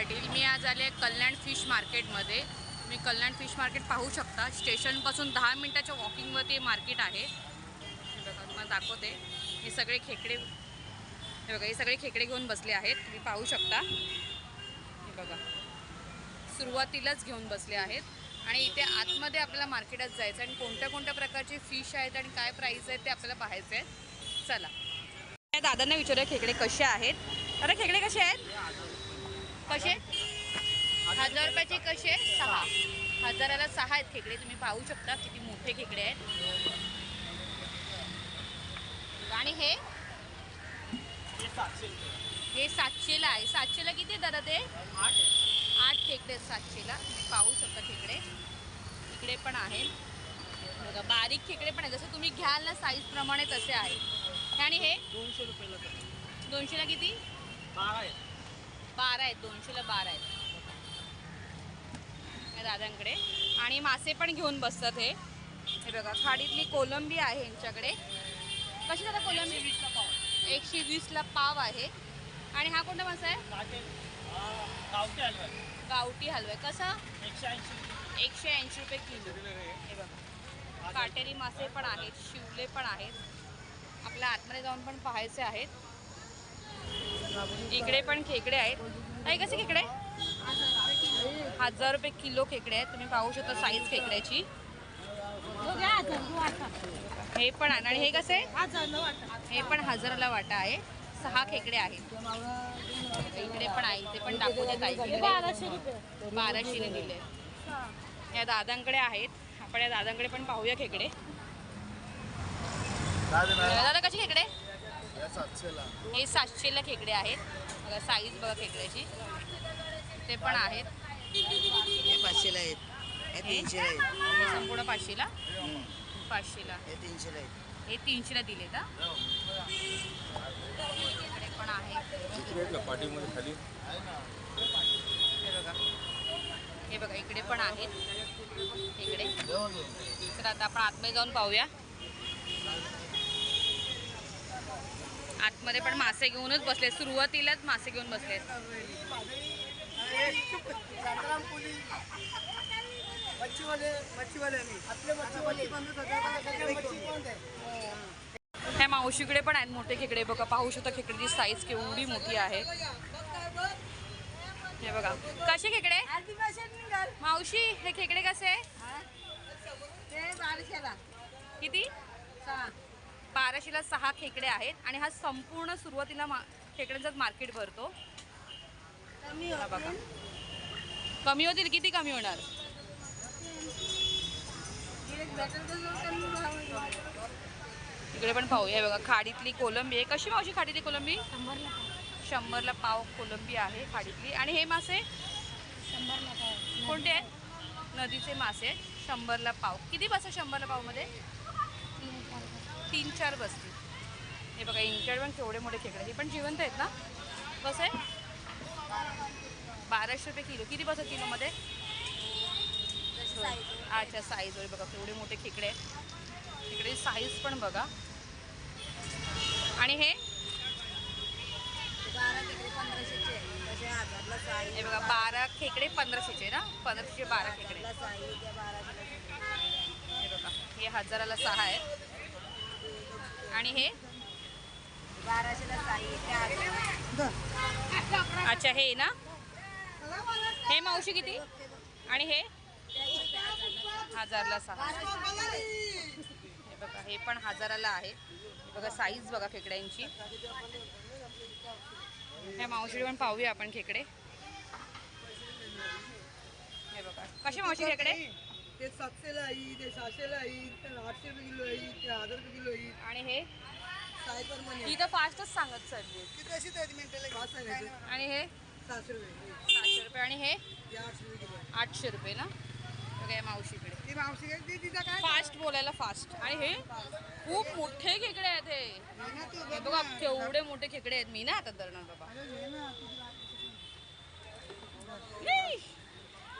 पाटील मी आज आले कल्याण फिश मार्केटमध्ये. मी कल्याण फिश मार्केट पाहू शकता. स्टेशनपासून दहा मिनटाच्या वॉकिंगवरती मार्केट आहे. बघा तुम्हाला दाखवते. हे सगळे खेकडे हे बघा हे सगळे खेकडे घेऊन बसले आहेत. तुम्ही पाहू शकता. हे बघा. सुरुवातीलाच घेऊन बसले आहेत. आणि इथे आतमध्ये आपल्याला मार्केटात जायचं आहे आणि कोणत्या कोणत्या प्रकारचे फिश आहेत आणि काय प्राईस आहेत ते आपल्याला पाहायचं आहे. चला. दादांना विचारूया खेकडे कसे आहेत. अरे खेकडे कसे आहेत? कसे? हजार रुपयाचे कसे? सहा. हजाराला सहा आहेत खेकडे. तुम्ही पाहू शकता किती मोठे खेकडे आहेत. आणि हे? हे सातशेला आहे. सातशेला किती आहे दादा ते? आठ खेकडे आहेत सातशेला. तुम्ही पाहू शकता खेकडे. इकडे पण आहेत. बघा बारीक खेकडे पण आहेत. जसं तुम्ही घ्याल ना साईजप्रमाणे तसे आहेत. आणि हे? दोनशे रुपयाला दोनशेला किती? बारा आहेत. बारा आहेत दोनशेला बारा आहेत. दादांकडे. आणि मासे पण घेऊन बसतात हे. हे बघा खाडीतली कोलंबी आहे यांच्याकडे. कशी दादा कोलंबी? वीसला पाव. एकशे वीसला पाव आहे. आणि हा कोणता मासा आहे? गावठी हलवा आहे. गावठी हलवा आहे. कसा? एकशे ऐंशी एकशे ऐंशी रुपये किलो. हे बघा. काटेरी मासे पण आहेत शिवले पण आहेत. आपल्या आतमध्ये जाऊन पण पाहायचे आहेत. इकडे पण खेकडे आहेत. काही कसे खेकडे? हजार रुपये किलो खेकडे आहेत. तुम्ही पाहू शकता साईज खेकड्याची. हे पण आणि हे कसे? हे पण हजाराला वाटा आहे. सहा खेकडे आहेत. इकडे पण आहे. इथे पण दाखवते ताई. बाराशेने दिले. या दादांकडे आहेत. आपण या दादांकडे पण पाहूया खेकडे. दादा कसे खेकडे? हे सातशेला खेकडे आहेत. बघा साईज बघा खेकड्याची. ते पण आहेत. हे पाचशेला आहेत. हे तीनशेला आहेत. हे संपूर्ण पाचशेला? पाचशेला. हे तीनशेला आहेत. हे तीनशेला दिले का इकडे पण आहे पाठीमध्ये खाली. हे बघा. हे बघा इकडे पण आहेत. इकडे तर आता आपण आतमध्ये जाऊन पाहूया. आतमध्ये पण मासे घेऊनच बसले सुरुवातीलाच मासे घेऊन बसले ह्या मावशीकडे पण आहेत मोठे खेकडे. बघा पाहू शकता खेकड्याची साईज केवढी मोठी आहे. हे बघा. कसे खेकडे? मावशी हे खेकडे कसे? किती? बाराशेला सहा खेकडे आहेत आणि हा संपूर्ण सुरुवातीला मा खेकड्यांचाच मार्केट भरतो. बघा. कमी होतील? किती कमी होणार? इकडे पण पाहूया हे बघा खाडीतली कोलंबी आहे. कशी मावशी खाडीतली कोलंबी? शंभरला पाव कोलंबी आहे खाडीतली. आणि हे मासे? कोणते? आहेत नदीचे मासे. आहेत शंभरला पाव. किती बसतात शंभरला पावमध्ये? तीन चार बसतील हे बघा इंटर पण केवढे मोठे खेकडे. हे पण जिवंत आहेत ना? कसं आहे. बाराशे रुपये किलो. किती बसतात किलोमध्ये? अच्छा साईज वगैरे बघा केवढे मोठे खेकडे आहेत. इकडे साईज पण बघा. आणि हे? हे बघा बारा खेकडे पंधराशेचे ना? पंधराशेचे बारा खेकडे. हे बघा हे हजाराला सहा आहेत आणि हे? अच्छा हे ना? हे मावशी किती? आणि हे? हजारला सहा. हे बघा हे पण हजाराला आहे. बघा साईज बघा खेकड्यांची. ह्या मावशी पण पाहूया आपण खेकडे. हे बघा. कसे मावशी खेकडे? ते सातशेला आहे ते सहाशेला आहे ते आठशे रुपये किलो आहे ते हजार रुपये किलो आहे आणि हे? सायबर मनी ही तर फास्टच सांगत चालली. किती अशी आहेत मिनिटाला पाच सांगायचे. आणि हे? सहाशे रुपये. सहाशे रुपये. आणि हे? ते आठशे रुपये किलो आहे. आठशे रुपये ना? बघा मावशीकडे. ती मावशी काय? ती तिचा काय? फास्ट बोलायला फास्ट. आणि हे? खूप मोठे खेकडे आहेत हे. हे ना तू हे बघा केवढे मोठे खेकडे आहेत. मी ना आता धरणार बाबा. हे ना नाही.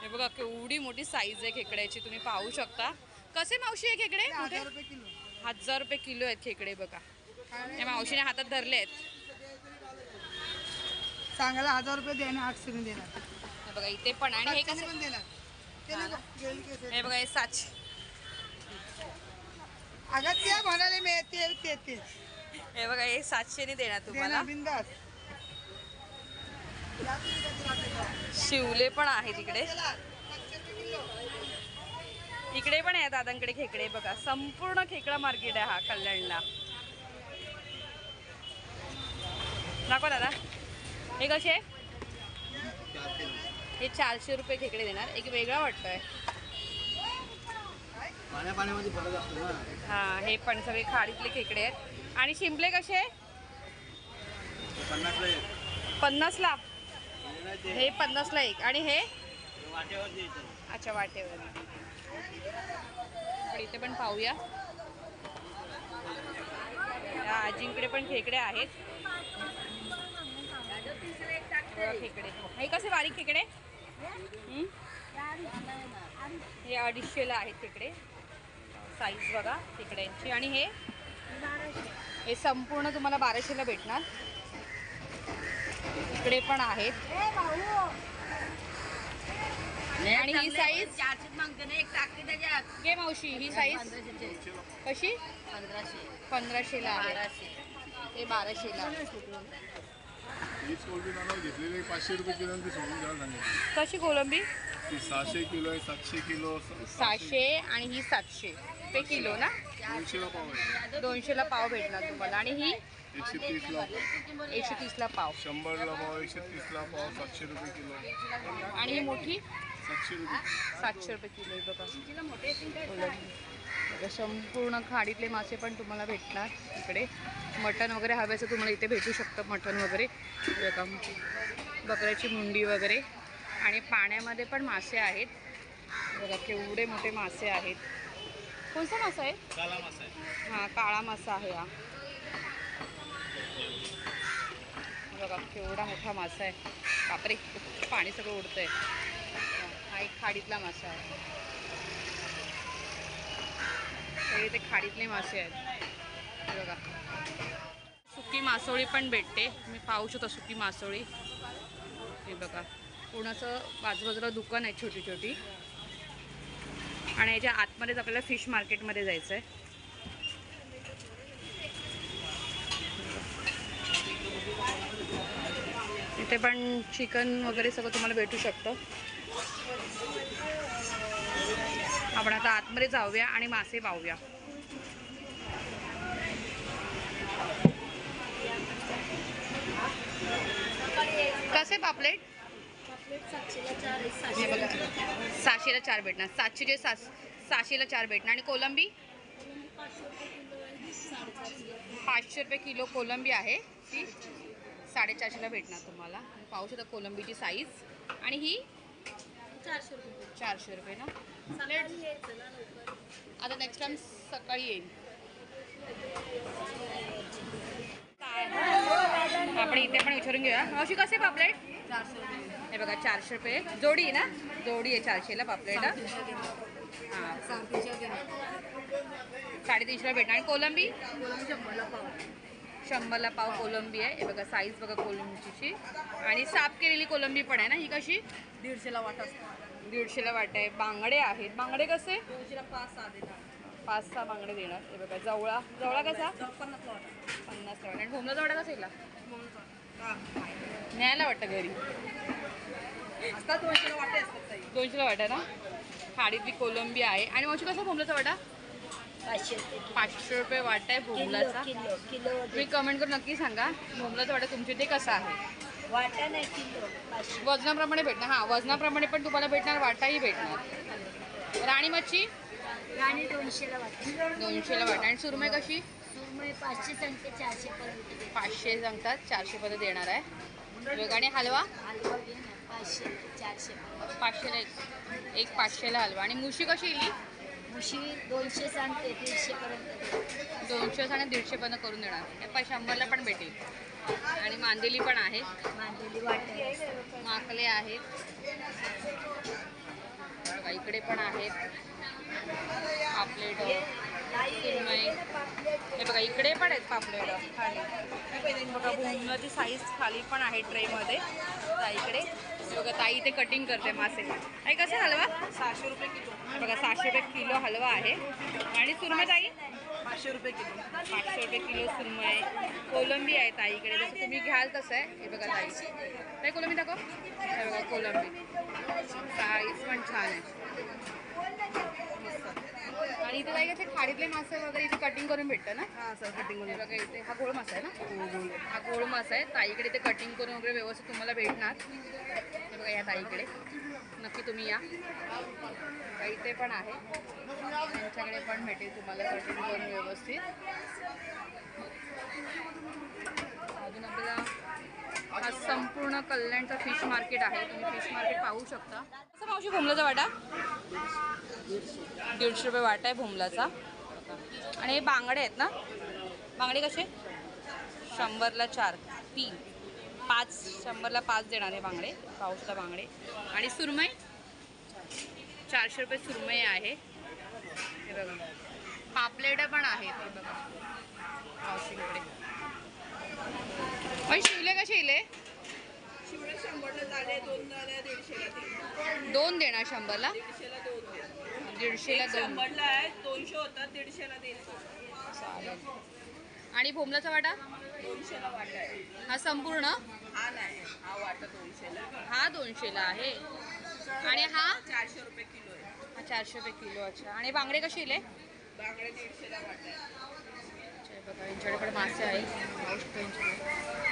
हे बघा केवढी मोठी साईज आहे खेकड्याची तुम्ही पाहू शकता. कसे मावशी आहे खेकडे? हजार रुपये किलो. हजार रुपये किलो आहेत खेकडे बघा. या मावशीने हातात धरले आहेत. सांगायला हजार रुपये देणार आठशे देणार. हे बघा इथे पण. आणि हे सातशेने कसं पण देणार. ते हा ते. हे बघा हे सातशे अगं ते म्हणाले मी ते ते ते. हे बघा हे सातशेने देणार तुम्हाला. देणार बिंदास. शिवले पण आहेत इकडे. इकडे पण आहे दादांकडे खेकडे. बघा संपूर्ण खेकडा मार्केट आहे हा कल्याणला. दाखवा दादा. हे कसे? हे चारशे रुपये खेकडे देणार. एक वेगळा वाटतोय. हा हे पण सगळे खाडीतले खेकडे आहेत. आणि शिंपले कसे? पन्नासला एक. पन्नासला. हे पन्नासला एक. आणि हे? अच्छा वाटेवर. इथे पण पाहूया. आजींकडे पण खेकडे आहेत. खेकडे. हे कसे बारीक खेकडे? हं? अडीचशेला आहेत खेकडे. साईज बघा खेकड्यांची. आणि हे? हे संपूर्ण तुम्हाला बाराशेला भेटणार. इकडे पण आहेत. आणि ही साईज घे मावशी ही साईज कशी? पंधराशेला आहे. ते बाराशेला. वीस कोलबी नारळ घेतलेले. पाचशे रुपये किलो आणि ते सोडून द्यायला सांगितलं. कशी कोलंबी? ती सहाशे किलो आहे सातशे किलो सहाशे आणि ही सातशे. पे किलो ना? दोनशेला पाव आहे. दोनशेला पाव भेटणार तुम्हाला. आणि ही एकशे तीसला पाव एकशे तीसला पाव. शंभरला पाव एकशे तीसला पाव सातशे रुपये किलो. आणि ही मोठी? सातशे रुपये. सातशे रुपये किलो आहे बघा. संपूर्ण खाडीतले मासे पण तुम्हाला भेटणार इकडे. मटण वगैरे हव्याचं तुम्हाला इथे भेटू शकतं मटण वगैरे. बघा. बकऱ्याची मुंडी वगैरे. आणि पाण्यामध्ये पण मासे आहेत. बघा केवढे मोठे मासे आहेत. कोणता मासा आहे? काला मासा आहे. हा काळा मासा आहे हा. बघा केवढा मोठा मासा आहे. बापरे पाणी सगळं उडतंय. हा एक खाडीतला मासा आहे. हे ते खाडीतले मासे आहेत. बघा. सुकी मासोळी पण भेटते. मी पाहू शकतो सुकी मासोळी. हे बघा. पूर्णचं बाजूबाजूला दुकान आहे छोटी छोटी आणि याच्या आतमध्येच आपल्याला फिश मार्केटमध्ये जायचं आहे इथे पण चिकन वगैरे सगळं तुम्हाला भेटू शकतं. आपण आता आतमध्ये जाऊया आणि मासे पाहूया. कसे पापलेट? सहाशेला चार भेटणार. सातशेचे सात सहाशेला चार भेटणार. आणि कोलंबी? पाचशे रुपये किलो कोलंबी आहे. ती साडेचारशेला भेटणार तुम्हाला. पाहू शकता कोलंबीची साईज आणि ही चारशे रुपये. चारशे रुपये ना? आता नेक्स्ट टाइम सकाळी येईल आपण इथे पण विचारून घेऊया. मावशी कसे पापलेट? चारशे रुपये. हे बघा चारशे रुपये. जोडी आहे ना? जोडी आहे चारशेला पापलेट. हां. साडेतीनशेला भेटणार. आणि कोलंबी शंभरला पाव. शंभरला पाव कोलंबी आहे. हे बघा साईज बघा कोलंबीची. आणि साफ केलेली कोलंबी पण आहे ना ही कशी? दीडशेला वाट असतो. दीडशेला वाट आहे. बांगडे आहेत. बांगडे कसे? दोनशेला पाच सहा देणार. पाच सहा बांगडे देणार. हे बघा जवळा. जवळा कसा? पन्नास वाट. आणि भोमला जवळा कसा हां न्यायला वाटतं घरी. असतात दोनशेला वाटे असतात दोनशेला वाटा ना? खाडीतली कोलंबी आहे. आणि मावशी कसा भोमलाचा वाटा? पाचशे रुपये वाटा आहे भोमलाचा किलो किलो तुम्ही कमेंट करून नक्की सांगा भोमलाचा वाटा तुमच्या इथे कसा आहे? वाटा नाही किलो पाचशे. वजनाप्रमाणे भेटणार. हां वजनाप्रमाणे पण तुम्हाला भेटणार वाटाही भेटणार. राणी मच्छी? राणी दोनशेला वाटा. दोनशेला वाटा. आणि सुरमई कशी? सुरमई पाचशे सांगते चारशे पर्यंत. पाचशे सांगतात चारशे पर्यंत देणार आहे. आणि हलवा? हलवा घे ना पाचशे चारशे. पाचशेला एक. एक पाचशेला हलवा. आणि मुशी कशी येईल दोनशे सांगते दीडशे पर्यंत दे. दोनशे आणि दीडशेपर्यंत करून देणार. हे पण शंभरला पण भेटेल. आणि मांदेली पण आहे मांदेली वाटा माकले आहेत. इकडे पण आहेत. पापलेट. हे बघा इकडे पण आहेत पापलेट खाली. बघा साईज खाली पण आहे ट्रेमध्ये. हे बघा ताई इथे कटिंग करते मासे. ताई कसं हलवा? सहाशे रुपये किलो. बघा सहाशे रुपये किलो हलवा आहे. आणि सुरमई ताई? पाचशे रुपये किलो. पाचशे रुपये किलो सुरमई. कोलंबी आहे ताईकडे जसं तुम्ही घ्याल तसं आहे. हे बघा ताई. ताई कोलंबी दाखव. हे बघा कोलंबी साईज पण छान आहे मस्त. आणि इथे खाडीतले मासे वगैरे इथे कटिंग करून भेटतं ना? हां सर कटिंग हे बघा इथे हा गोळ मासा आहे ना? हा गोळ मासा आहे. ताईकडे ते कटिंग करून वगैरे व्यवस्थित तुम्हाला भेटणार. हे बघा या ताईकडे. नक्की तुम्ही या. इथे पण आहे. त्यांच्याकडे पण भेटेल तुम्हाला कटिंग करून व्यवस्थित. अजून आपल्याला हा संपूर्ण कल्याणचा फिश मार्केट आहे. तुम्ही फिश मार्केट पाहू शकता. कसं मावशी भोमलाचा वाटा? दीडशे रुपये वाटा आहे भोमलाचा आणि हे बांगडे आहेत ना? बांगडे कसे? शंभरला चार तीन. पाच शंभरला पाच देणार आहे बांगडे. पाऊसला बांगडे. आणि सुरमई? चारशे रुपये सुरमई आहे. हे बघा. पापलेट पण आहेत. हे बघा. मावशीकडे. पण शिवले का शिवले? शिवडे शंभरला झाले दोन झाले दीडशेला तीन. दोन देणार शंभरला? दीडशेला दोन. दीडशेला दोन. शंभरला आहे दोनशे होतात दीडशेला चालेल. आणि भोमलाचा वाटा? दोनशेला वाटा आहे. हा संपूर्ण? हा नाही हा वाटा दोनशेला. हा दोनशेला आहे. आणि हा? चारशे रुपये किलो आहे. हा चारशे रुपये किलो अच्छा. आणि बांगडे कसे इले बांगडे दीडशेला वाटा आहे. अच्छा, बघा यांच्याकडे मासे आहेत. यांच्याकडे.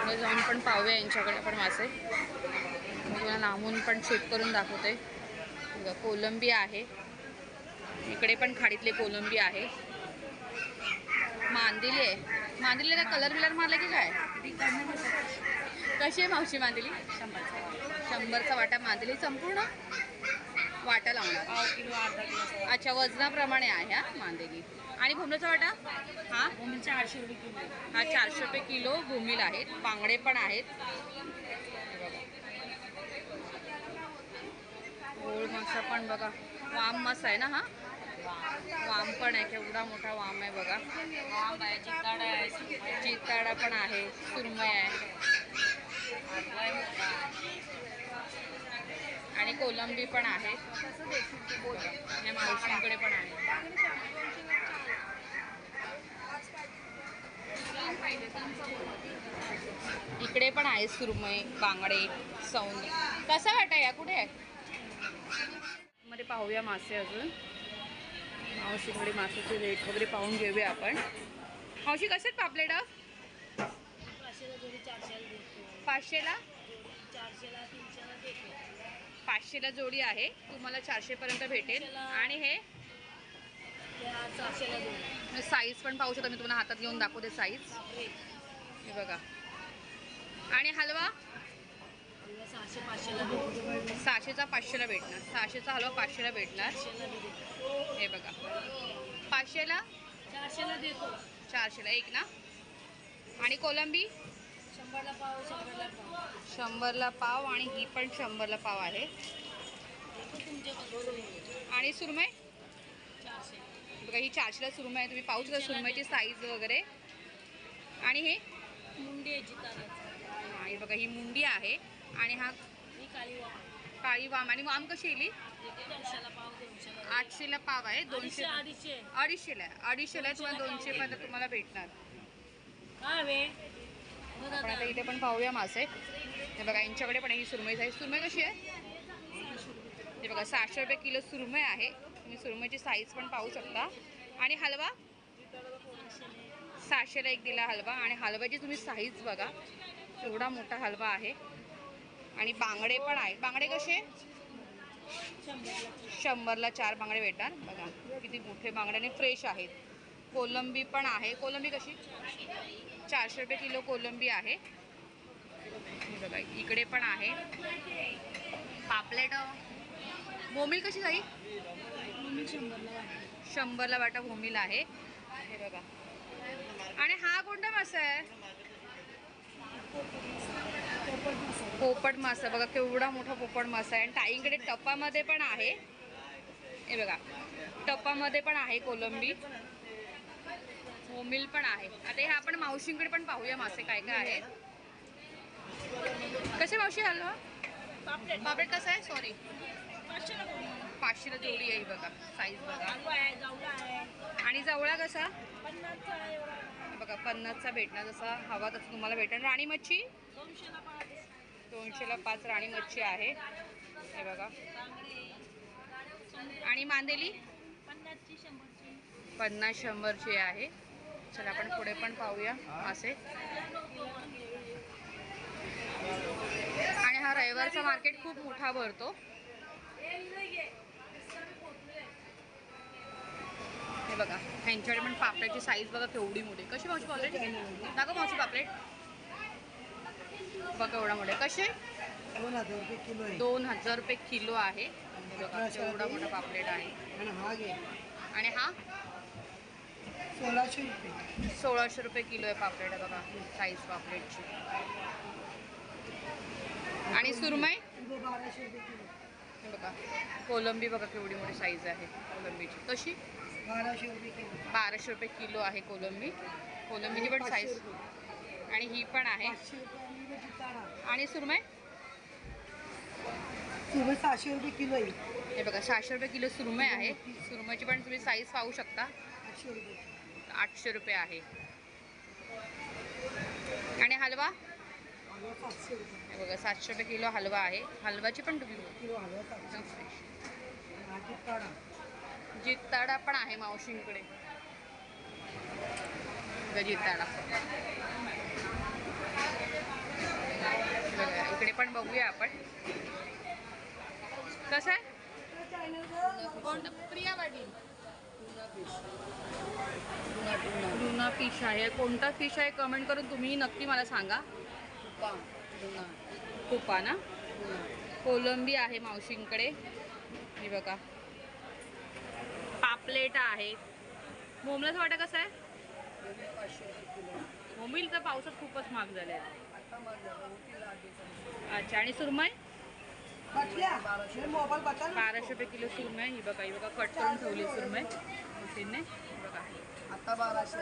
पुढे जाऊन पण पाहूया यांच्याकडे पण मासे मी तुम्हाला लांबून पण शूट करून दाखवते. कोलंबी आहे. इकडे पण खाडीतले कोलंबी आहे. मांदिली आहे. मांदिलीला कलर बिलर मारला की काय? कशी आहे मावशी मांदिली? शंभरचा वाटा मांदिली. संपूर्ण वाटा लावणार. अच्छा वजनाप्रमाणे आहे हा मांदेली. आणि भूमीचा वाटा? हा? चारशे रुपये किलो. हा चारशे रुपये किलो भूमील आहेत. बांगडे पण आहेत. गोळ मासा पण बघा. वाम मासा आहे ना हा? वाम पण आहे. केवढा मोठा वाम आहे बघा. वाम आहे चिकाड आहे. चिताडा पण आहे. सुरमई आहे. आणि कोलंबी पण आहे. आणि मावशींकडे पण आहे. इकडे पण आहे सुरमई बांगडे सौंद. कसा वाटा या? कुठे आहे? मध्ये पाहूया मासे अजून. मावशीकडे मासेचे रेट वगैरे पाहून घेऊया आपण. मावशी कसे आहेत पापलेट? पाचशेला? चारशेला पाचशेला पाचशेला जोडी आहे. तुम्हाला चारशे पर्यंत भेटेल. आणि हे? दोन साईज पण पाहू शकता मी तुम्हाला हातात घेऊन दाखवते साईज हे बघा. आणि हलवा? सहाशे पाचशेला सहाशेचा पाचशेला भेटणार. सहाशेचा हलवा पाचशेला भेटणार. हे बघा. पाचशेला? चारशेला देतो. चारशेला. एक ना? आणि कोलंबी? शंभरला पाव शंभरला पाव. शंभरला पाव आणि ही पण शंभरला पाव आहे. आणि सुरमई? चारशे बघा ही चारशेला सुरमई आहे. तुम्ही पाहू शकता सुरमईची साईज वगैरे. आणि हे? मुंडी आहे हा, बघा ही मुंडी आहे. आणि हा काळी वाम आणि वाम कशी येईल आठशेला पाव आहे दोनशे अडीचशे अडीचशे. अडीचशेला आहे. अडीचशेला आहे तुम्हाला दोनशे पर्यंत तुम्हाला भेटणार. आपण आता इथे पण पाहूया मासे. हे बघा यांच्याकडे पण आहे ही सुरमई साईज सुरमई कशी आहे? हे बघा सहाशे रुपये किलो सुरमई आहे. तुम्ही सुरमईची साईज पण पाहू शकता. आणि हलवा? सहाशेला एक दिला हलवा. आणि हलव्याची तुम्ही साईज बघा. एवढा मोठा हलवा आहे. आणि बांगडे पण आहेत. बांगडे कसे? शंभरला चार बांगडे भेटणार बघा किती मोठे बांगडे आणि फ्रेश आहेत. कोलंबी पण आहे. कोलंबी कशी? चारशे रुपये किलो कोलंबी आहे. बघा इकडे पण आहे. पापलेट. बोंबील कशी जाई शंभरला वाटा. भूमील आहे. हे बघा. आणि हा कोणता मासा आहे? पोपट मासा. बघा केवढा मोठा पोपट मासा आहे. आणि ताईंकडे टप्पामध्ये पण आहे. हे बघा. टप्पामध्ये पण आहे कोलंबी. मोमिल पण आहे. आता हे आपण मावशींकडे पण पाहूया मासे काय काय आहे कसे मावशी हलवा? पापलेट. कसं आहे? सॉरी पाचशेला जोडी आहे बघा साईज बघा. आणि जवळा कसा? बघा पन्नासचा भेटणार जसा हवा तसं तुम्हाला भेटेल राणी मच्छी? दोनशेला पाच. राणी मच्छी आहे. हे बघा. आणि मांदेली? पन्नास शंभरची आहे. चला आपण पुढे पण पाहूया मासे आणि हा रविवारचा मार्केट खूप मोठा भरतो हे बघा ह्यांच्याकडे पण पापलेटची साईज बघा केवढी मोठी. कशी मावशी पापलेट? दाखव मावशी पापलेट. बघा एवढा मोठे कसे? दोन हजार रुपये किलो आहे. दोन हजार रुपये किलो आहे. बघा एवढा मोठा पापलेट आहे. आणि हा सोळाशे रुपये. सोळाशे रुपये किलो आहे पापलेट आहे बघा साईज पापलेटची. आणि सुरमई? किलो बाराशे रुपये किलो. बघा कोलंबी बघा केवढी मोठी साईज आहे कोलंबीची. कशी? बाराशे रुपये किलो. बाराशे रुपये किलो आहे कोलंबी. कोलंबीची पण साईज. आणि ही पण आहे. आणि सुरमई? सुरमई सहाशे रुपये किलो आहे. हे बघा सहाशे रुपये किलो सुरमई आहे. सुरमईची पण तुम्ही साईज पाहू शकता. आठशे रुपये. आठशे रुपये आहे. आणि हलवा? हे बघा सातशे रुपये किलो हलवा आहे. हलवाची पण तुम्ही जित्ताडा पण आहे मावशींकडे. जित्ताडा. इकडे पण बघूया आपण. कसं आहे? कोणतं प्रिया लुना फिश आहे. कोणता फिश आहे कमेंट करून तुम्ही नक्की मला सांगा. कुपा ना कोलंबी आहे मावशींकडे. हे बघा. पापलेट आहे. मोमलाचं वाटा कसं आहे? मोमील तर पावसात खूपच महाग झाले. अच्छा आणि सुरमई? बाराशे रुपये किलो सुरमई ही बघा ही बघा कट करून ठेवली सुरमई. ही बघा. बाराशे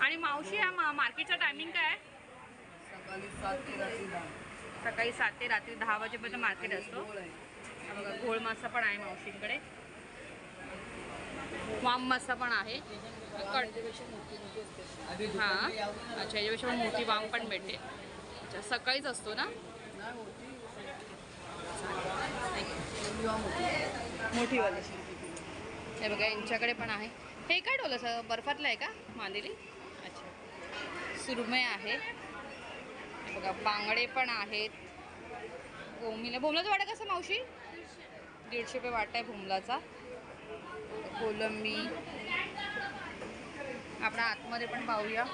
आणि मावशी या मार्केटचा टायमिंग काय आहे? सकाळी सात ते रात्री दहा. वाजेपर्यंत मार्केट असतो. हा बघा घोळ मासा पण आहे मावशींकडे. वाम मासा पण आहे. हां. अच्छा याच्यापेक्षा पण मोठी वाम पण भेटते. अच्छा सकाळीच असतो ना? मोठीवाली. हे बघा यांच्याकडे पण आहे. हे काय डोलं सर? बर्फातलं आहे का मांदेली? अच्छा. सुरमई आहे. हे बघा बांगडे पण आहेत. बोंबीला बोंबलाचा वाटा कसा मावशी? दीडशे रुपये वाटा आहे बोंबलाचा. कोलंबी. आपण आतमध्ये पण पाहूया.